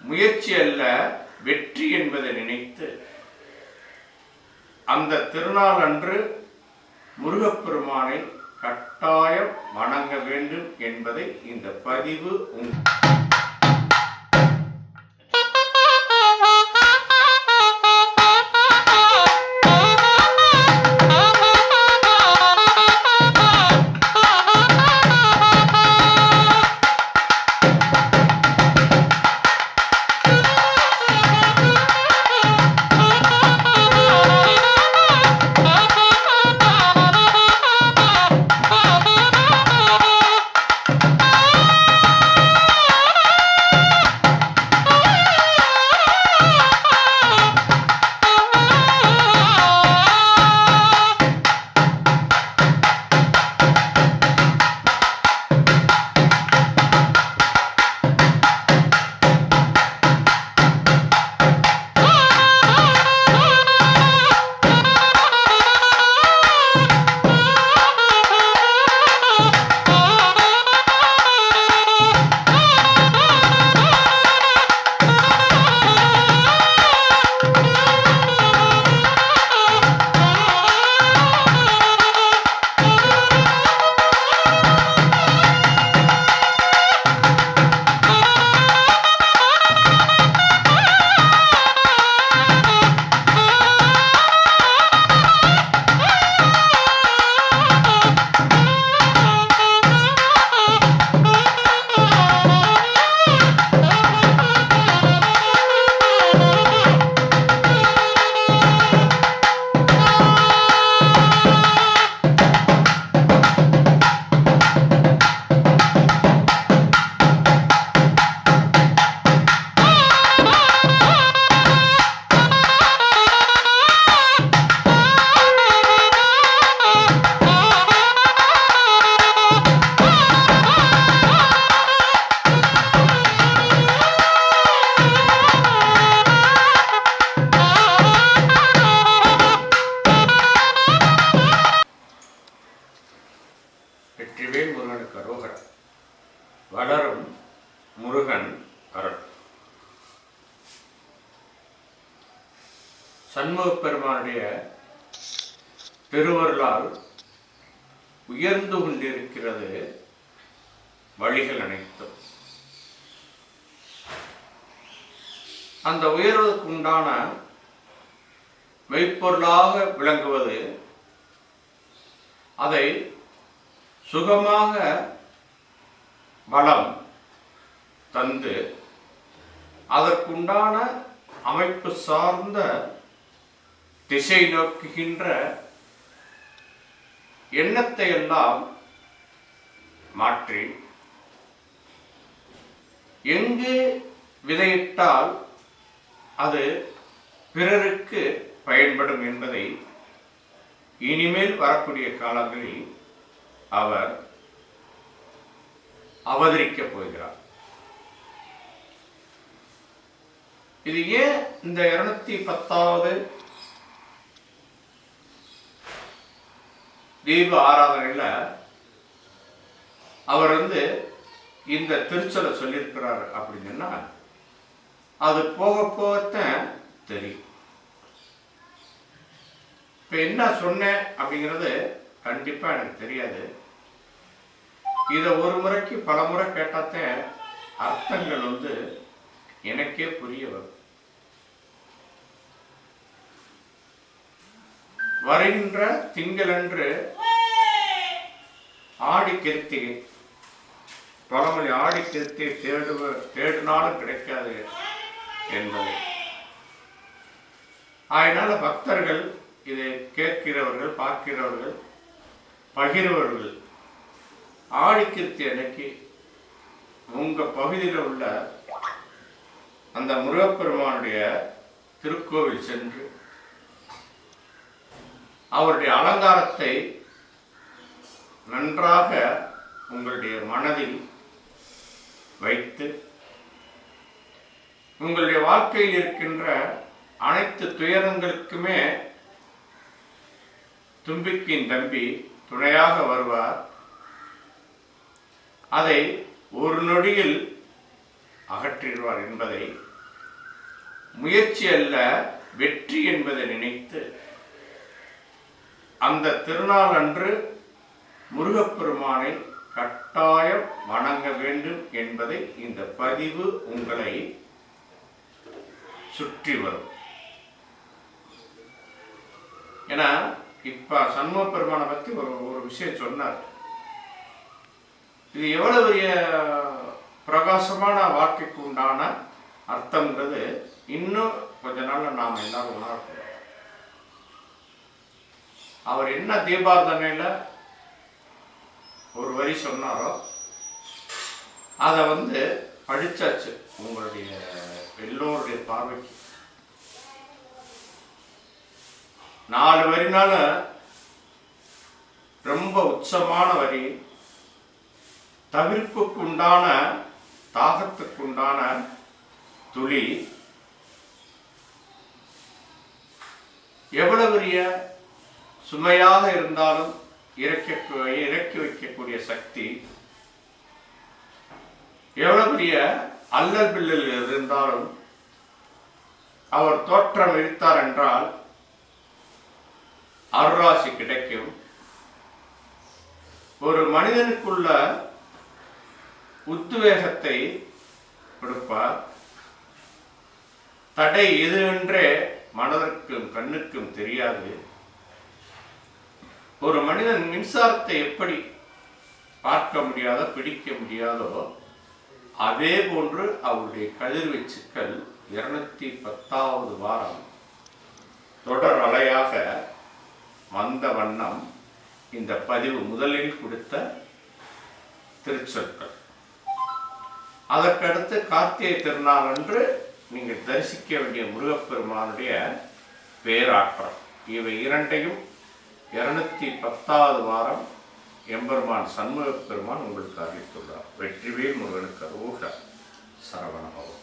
முயற்சி அல்ல வெற்றி என்பதை நினைத்து. அந்த திருநாள் அன்று முருகப்பெருமானை கட்டாயம் வணங்க வேண்டும் என்பதை இந்த பதிவு உங்கள் சண்முகப் பெருமானுடைய திருவருளால் உயர்ந்து கொண்டிருக்கிறது வழிகள் அனைத்தும். அந்த உயர்வதற்கு உண்டான மெய்ப்பொருளாக விளங்குவது அதை சுகமாக வளம் தந்து அதற்குண்டான அமைப்பு சார்ந்த திசை நோக்குகின்ற எண்ணத்தை எல்லாம் மாற்றி எங்கு விதையிட்டால் அது பிறருக்கு பயன்படும் என்பதை இனிமேல் வரக்கூடிய காலங்களில் அவர் அவதரிக்கப் போகிறார். இது ஏன் இந்த இருநூத்தி பத்தாவது தீப ஆராதனையில அவர் வந்து இந்த திருச்சலை சொல்லியிருக்கிறார் அப்படின்னா அது போக போகத்தான் தெரியும். இப்போ என்ன சொன்னேன் அப்படிங்கிறது கண்டிப்பாக எனக்கு தெரியாது. இதை ஒரு முறைக்கு பல முறை கேட்டாத்தான் அர்த்தங்கள் வந்து எனக்கே புரிய வரும். வருகின்ற திங்களன்று ஆடி கிருத்திகை பழமொழி ஆடி கிருத்திகை தேடுவ தேடினாலும் கிடைக்காது என்பது. அதனால பக்தர்கள் இதை கேட்கிறவர்கள் பார்க்கிறவர்கள் பகிர்வர்கள் ஆடிக்கிருத்தி அன்னைக்கு உங்க பகுதியில் உள்ள அந்த முருகப்பெருமானுடைய திருக்கோவில் சென்று அவருடைய அலங்காரத்தை நன்றாக உங்களுடைய மனதில் வைத்து உங்களுடைய வாழ்க்கையில் இருக்கின்ற அனைத்து துயரங்களுக்குமே தும்பிக்கின் தம்பி துணையாக வருவார். அதை ஒரு நொடியில் அகற்றிடுவார் என்பதை முயற்சி அல்ல வெற்றி என்பதை நினைத்து அந்த திருநாள் அன்று முருகப்பெருமானை கட்டாயம் வணங்க வேண்டும் என்பதை இந்த பதிவு உங்களை சுற்றி வரும். ஏன்னா இப்ப சண்முக பெருமானை பத்தி ஒரு ஒரு விஷயம் சொன்னார். இது எவ்வளவு பெரிய பிரகாசமான வாழ்க்கைக்கு உண்டான அர்த்தம்ன்றது இன்னும் கொஞ்ச நாள் நாம் எல்லாரும் உணரப்போம் அவர் என்ன தீபார்த்தனையில ஒரு வரி சொன்னாரோ? அதை வந்து படிச்சாச்சு உங்களுடைய எல்லோருடைய பார்வைக்கு. நாலு வரினால ரொம்ப உச்சமான வரி தவிர்ப்புக்கு உண்டான தாகத்துக்கு உண்டான துளி எவ்வளவு பெரிய சுமையாக இருந்தாலும் இறக்க இறக்கி வைக்கக்கூடிய சக்தி எவ்வளவு பெரிய அல்லல் பில்லல் இருந்தாலும் அவர் தோற்றம் இழுத்தார் என்றால் அருளாசி கிடைக்கும். ஒரு மனிதனுக்குள்ள உத்வேகத்தை கொடுப்பார். தடை எது என்றே மனதிற்கும் கண்ணுக்கும் தெரியாது. ஒரு மனிதன் மின்சாரத்தை எப்படி பார்க்க முடியாதோ பிடிக்க முடியாதோ அதே போன்று அவருடைய கதிர்வீச்சுக்கள் இருநூத்தி பத்தாவது வாரம். தொடர் அலையாக வந்த வண்ணம் இந்த பதிவு முதலில் கொடுத்த திருச்சொற்கள். அதற்கடுத்து கார்த்திகை திருநாள் அன்று நீங்கள் தரிசிக்க வேண்டிய முருகப்பெருமானுடைய பேராற்றம் இவை இரண்டையும் இருநூத்தி பத்தாவது வாரம் எம்பெருமான் சண்முக பெருமான் உங்களுக்கு அறிவித்துள்ளார் வெற்றிவேல் முருகனுக்கு அரோக சரவணபவம்